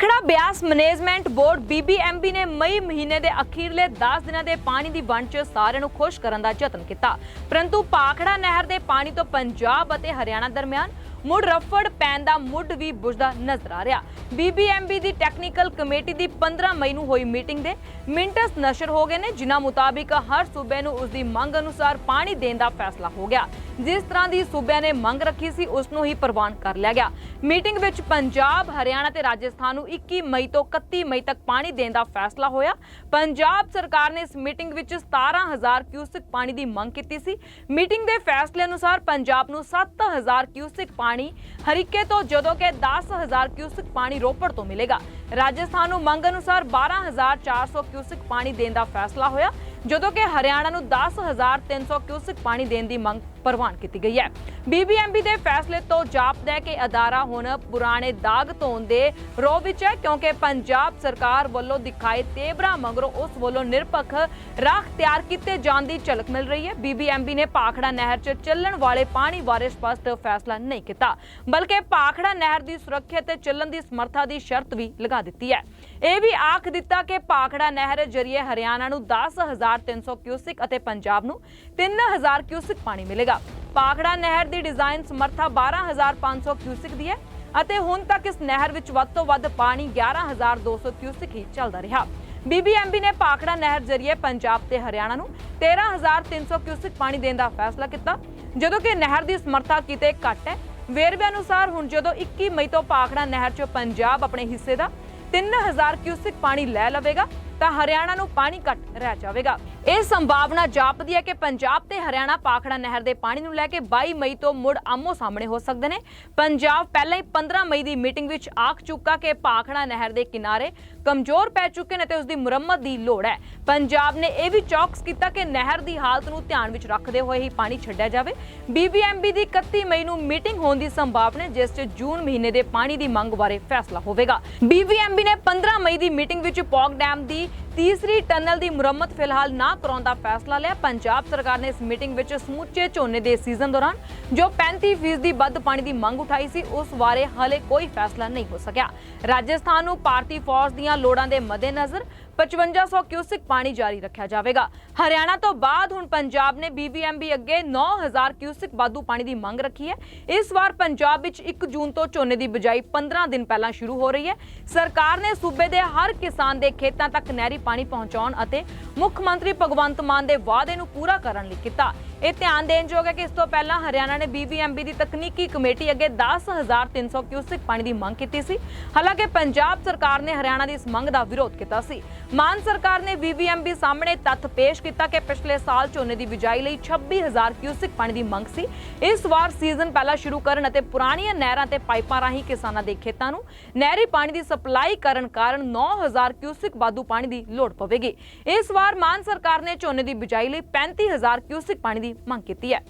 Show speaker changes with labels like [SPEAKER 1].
[SPEAKER 1] Bhakra Beas management board BBMB ਨੇ ਮਈ ਮਹੀਨੇ ਦੇ ਅਖੀਰਲੇ 10 ਦਿਨਾਂ ਦੇ ਪਾਣੀ ਦੀ ਵੰਡ 'ਚ ਸਾਰਿਆਂ ਨੂੰ ਖੁਸ਼ ਕਰਨ ਦਾ ਯਤਨ ਕੀਤਾ। ਪਰੰਤੂ ਪਾਖੜਾ ਨਹਿਰ ਦੇ ਪਾਣੀ ਤੋਂ ਪੰਜਾਬ ਅਤੇ ਹਰਿਆਣਾ ਦਰਮਿਆਨ ਮੁੜ ਰਫੜ ਪੈਣ ਦਾ ਮੁੱਢ ਵੀ ਬੁਝਦਾ ਨਜ਼ਰ ਆ ਰਿਹਾ। BBMB ਦੀ ਟੈਕਨੀਕਲ ਕਮੇਟੀ ਦੀ 15 ਮਈ ਨੂੰ ਹੋਈ ਮੀਟਿੰਗ ਦੇ ਮਿੰਟਸ ਨਸ਼ਰ ਹੋ ਗਏ ਨੇ, ਜਿਨ੍ਹਾਂ ਮੁਤਾਬਿਕ ਹਰ ਸੂਬੇ ਨੂੰ ਉਸ ਦੀ ਮੰਗ ਅਨੁਸਾਰ ਪਾਣੀ ਦੇਣ ਦਾ ਫੈਸਲਾ ਹੋ ਗਿਆ। ਜਿਸ ਤਰ੍ਹਾਂ ਦੀ ਸੂਬਿਆਂ ਨੇ ਮੰਗ ਰੱਖੀ ਸੀ, ਉਸ ਨੂੰ ਹੀ ਪ੍ਰਵਾਨ ਕਰ ਲਿਆ ਗਿਆ। ਮੀਟਿੰਗ ਵਿੱਚ ਪੰਜਾਬ, ਹਰਿਆਣਾ ਤੇ ਰਾਜਸਥਾਨ ਨੂੰ 21 ਮਈ ਤੋਂ 31 ਮਈ ਤੱਕ ਪਾਣੀ ਦੇਣ ਦਾ ਫੈਸਲਾ ਹੋਇਆ। ਪੰਜਾਬ ਸਰਕਾਰ ਨੇ ਇਸ ਮੀਟਿੰਗ ਵਿੱਚ 17000 ਕਿਊਸਿਕ ਪਾਣੀ ਦੀ ਮੰਗ ਕੀਤੀ ਸੀ। ਮੀਟਿੰਗ ਦੇ ਫੈਸਲੇ ਅਨੁਸਾਰ ਪੰਜਾਬ ਨੂੰ 7000 ਕਿਊਸਿਕ ਪਾਣੀ, ਹਰੀਕੇ ਤੋਂ ਜਦੋਂ ਕਿ 10000 ਕਿਊਸਿਕ ਪਾਣੀ ਰੋਪੜ ਤੋਂ ਮਿਲੇਗਾ। ਰਾਜਸਥਾਨ ਨੂੰ ਮੰਗ ਅਨੁਸਾਰ 12400 ਕਿਊਸਿਕ ਪਾਣੀ ਦੇਣ ਦਾ ਫੈਸਲਾ ਹੋਇਆ। ਜਦੋਂ ਕਿ ਹਰਿਆਣਾ ਨੂੰ 10300 ਕਿਊਸਿਕ ਪਾਣੀ ਦੇਣ ਦੀ ਮੰਗ ਪ੍ਰਵਾਨ ਕੀਤੀ ਗਈ ਹੈ। BBMB ਦੇ ਫੈਸਲੇ ਤੋਂ ਜਾਪਦਾ ਹੈ ਕਿ ਅਦਾਰਾ ਹੁਣ ਪੁਰਾਣੇ ਦਾਗ ਧੋਣ ਦੇ ਰੋਹ ਵਿੱਚ ਹੈ, ਕਿਉਂਕਿ ਪੰਜਾਬ ਸਰਕਾਰ ਵੱਲੋਂ ਦਿਖਾਏ ਤੇਬਰਾ ਮਗਰੋਂ ਉਸ ਵੱਲੋਂ ਨਿਰਪੱਖ ਰਾਹ ਤਿਆਰ ਕੀਤੇ ਜਾਣ ਦੀ ਝਲਕ ਮਿਲ ਰਹੀ ਹੈ। BBMB ਨੇ ਪਾਖੜਾ ਨਹਿਰ 'ਚ ਚੱਲਣ ਵਾਲੇ ਪਾਣੀ ਬਾਰੇ ਸਪਸ਼ਟ ਫੈਸਲਾ ਨਹੀਂ ਕੀਤਾ, ਬਲਕਿ ਪਾਖੜਾ ਨਹਿਰ ਦੀ ਸੁਰੱਖਿਆ ਤੇ ਚੱਲਣ ਦੀ ਸਮਰੱਥਾ ਦੀ ਸ਼ਰਤ ਵੀ ਲਗਾ ਦਿੱਤੀ ਹੈ। ਇਹ ਵੀ ਆਖ ਦਿੱਤਾ ਕਿ ਪਾਖੜਾ ਨਹਿਰ ਜਰੀਏ ਹਰਿਆਣਾ ਨੂੰ 10300 ਕਿਊਸਿਕ ਅਤੇ ਪੰਜਾਬ ਨੂੰ 3000 ਕਿਊਸਿਕ ਪਾਣੀ ਮਿਲੇਗਾ। ਪਾਖੜਾ ਨਹਿਰ ਦੀ ਡਿਜ਼ਾਈਨ ਸਮਰੱਥਾ 12500 ਕਿਊਸਿਕ ਦੀ ਹੈ ਅਤੇ ਹੁਣ ਤੱਕ ਇਸ ਨਹਿਰ ਵਿੱਚ ਵੱਧ ਤੋਂ ਵੱਧ ਪਾਣੀ 11200 ਕਿਊਸਿਕ ਹੀ ਚੱਲਦਾ ਰਿਹਾ। BBMB ਨੇ ਪਾਖੜਾ ਨਹਿਰ ਜਰੀਏ ਪੰਜਾਬ ਤੇ ਹਰਿਆਣਾ ਨੂੰ 13300 ਕਿਊਸਿਕ ਪਾਣੀ ਦੇਣ ਦਾ ਫੈਸਲਾ ਕੀਤਾ, ਜਦੋਂ ਕਿ ਨਹਿਰ ਦੀ ਸਮਰੱਥਾ ਕਿਤੇ ਘੱਟ ਹੈ। ਵੇਰਵੇ ਅਨੁਸਾਰ ਹੁਣ ਜਦੋਂ 21 ਮਈ ਤੋਂ ਪਾਖੜਾ ਨਹਿਰ 'ਚ ਪੰਜਾਬ ਆਪਣੇ ਹਿੱਸੇ ਦਾ 3000 ਕਿਊਸਿਕ ਪਾਣੀ ਲੈ ਲਵੇਗਾ, ਤਾਂ ਹਰਿਆਣਾ ਨੂੰ ਪਾਣੀ ਘੱਟ ਰਹਿ ਜਾਵੇਗਾ। ਇਹ ਸੰਭਾਵਨਾ ਜਾਪਦੀ ਹੈ ਕਿ ਪੰਜਾਬ ਤੇ ਹਰਿਆਣਾ ਪਾਖੜਾ ਨਹਿਰ ਦੇ ਪਾਣੀ ਨੂੰ ਲੈ ਕੇ 22 ਮਈ ਤੋਂ ਮੁੜ ਆਮੋ ਸਾਹਮਣੇ ਹੋ ਸਕਦੇ ਨੇ। ਪੰਜਾਬ ਪਹਿਲਾਂ ਹੀ 15 ਮਈ ਦੀ ਮੀਟਿੰਗ ਵਿੱਚ ਆਖ ਚੁੱਕਾ ਕਿ ਪਾਖੜਾ ਨਹਿਰ ਦੇ ਕਿਨਾਰੇ ਕਮਜ਼ੋਰ ਪੈ ਚੁੱਕੇ ਨੇ ਤੇ ਉਸ ਦੀ ਮੁਰੰਮਤ ਦੀ ਲੋੜ ਹੈ। ਪੰਜਾਬ ਨੇ ਇਹ ਵੀ ਚੌਕਸ ਕੀਤਾ ਕਿ ਨਹਿਰ ਦੀ ਹਾਲਤ ਨੂੰ ਧਿਆਨ ਵਿੱਚ ਰੱਖਦੇ ਹੋਏ ਹੀ ਪਾਣੀ ਛੱਡਿਆ ਜਾਵੇ। BBMB ਦੀ 31 ਮਈ ਨੂੰ ਮੀਟਿੰਗ ਹੋਣ ਦੀ ਸੰਭਾਵਨਾ ਜਿਸ 'ਚ ਜੂਨ ਮਹੀਨੇ ਦੇ ਪਾਣੀ ਦੀ ਮੰਗ ਬਾਰੇ ਫੈਸਲਾ ਹੋਵੇਗਾ। BBMB ਨੇ 15 ਮਈ ਦੀ ਮੀਟਿੰਗ ਵਿੱਚ ਪੌਕ ਡੈਮ ਦੀ ਤੀਸਰੀ ਟਨਲ ਦੀ ਮੁਰੰਮਤ ਫਿਲਹਾਲ ਨਾ ਕਰਾਉਣ ਦਾ ਫੈਸਲਾ ਲਿਆ। ਪੰਜਾਬ ਸਰਕਾਰ ਨੇ ਇਸ ਮੀਟਿੰਗ ਵਿੱਚ ਸਮੁੱਚੇ ਝੋਨੇ ਦੇ ਸੀਜ਼ਨ ਦੌਰਾਨ ਜੋ 35% ਦੀ ਵੱਧ ਪਾਣੀ ਦੀ ਮੰਗ ਉਠਾਈ ਸੀ, ਉਸ ਬਾਰੇ ਹਾਲੇ ਕੋਈ ਫੈਸਲਾ ਨਹੀਂ ਹੋ ਸਕਿਆ। ਰਾਜਸਥਾਨ ਨੂੰ ਭਾਰਤੀ ਫੌਜ ਦੀਆਂ ਲੋੜਾਂ ਦੇ ਮੱਦੇਨਜ਼ਰ 5500 ਕਿਊਸਿਕ ਪਾਣੀ ਜਾਰੀ ਰੱਖਿਆ ਜਾਵੇਗਾ। ਹਰਿਆਣਾ ਤੋਂ ਬਾਅਦ ਹੁਣ ਪੰਜਾਬ ਨੇ BBMB ਅੱਗੇ 9000 ਕਿਊਸਿਕ ਵਾਧੂ ਪਾਣੀ ਦੀ ਮੰਗ ਰੱਖੀ ਹੈ। ਇਸ ਵਾਰ ਪੰਜਾਬ ਵਿੱਚ 1 ਜੂਨ ਤੋਂ ਝੋਨੇ ਦੀ ਬਿਜਾਈ 15 ਦਿਨ ਪਹਿਲਾਂ ਸ਼ੁਰੂ ਹੋ ਰਹੀ ਹੈ। ਸਰਕਾਰ ਨੇ ਸੂਬੇ ਦੇ ਹਰ ਕਿਸਾਨ ਦੇ ਖੇਤਾਂ ਤੱਕ ਨਹਿਰੀ ਪਾਣੀ ਪਹੁੰਚਾਉਣ ਅਤੇ ਮੁੱਖ ਮੰਤਰੀ ਭਗਵੰਤ ਮਾਨ ਦੇ ਵਾਅਦੇ ਨੂੰ ਪੂਰਾ ਕਰਨ ਲਈ ਕੀਤਾ। ਇਹ ਧਿਆਨ ਦੇਣਯੋਗ ਹੈ ਕਿ ਇਸ ਤੋਂ ਪਹਿਲਾਂ ਹਰਿਆਣਾ ਨੇ BBMB ਦੀ ਤਕਨੀਕੀ ਕਮੇਟੀ ਅੱਗੇ 10300 ਕਿਊਸਿਕ ਪਾਣੀ ਦੀ ਮੰਗ ਕੀਤੀ ਸੀ। ਹਾਲਾਂਕਿ ਪੰਜਾਬ ਸਰਕਾਰ ਨੇ ਹਰਿਆਣਾ ਦੀ ਇਸ ਮੰਗ ਦਾ ਵਿਰੋਧ ਕੀਤਾ ਸੀ। ਮਾਨ ਸਰਕਾਰ ਨੇ BBMB ਸਾਹਮਣੇ ਤੱਥ ਪੇਸ਼ ਕੀਤਾ ਕਿ ਪਿਛਲੇ ਸਾਲ ਝੋਨੇ ਦੀ ਬਿਜਾਈ ਲਈ 26000 ਕਿਊਸਿਕ ਪਾਣੀ ਦੀ ਮੰਗ ਸੀ। ਇਸ ਵਾਰ ਸੀਜ਼ਨ ਪਹਿਲਾਂ ਸ਼ੁਰੂ ਕਰਨ ਅਤੇ ਪੁਰਾਣੀਆਂ ਨਹਿਰਾਂ ਤੇ ਪਾਈਪਾਂ ਰਾਹੀਂ ਕਿਸਾਨਾਂ ਦੇ ਖੇਤਾਂ ਨੂੰ ਨਹਿਰੀ ਪਾਣੀ ਦੀ ਸਪਲਾਈ ਕਰਨ ਕਾਰਨ 9000 ਕਿਊਸਿਕ ਵਾਧੂ ਪਾਣੀ ਦੀ ਲੋੜ ਪਵੇਗੀ। ਇਸ ਵਾਰ ਮਾਨ ਸਰਕਾਰ ਨੇ ਝੋਨੇ ਦੀ ਬਿਜਾਈ ਲਈ 35000 ਕਿਊਸਿਕ ਪਾਣੀ ਦੀ ਮੰਗ ਕੀਤੀ ਹੈ।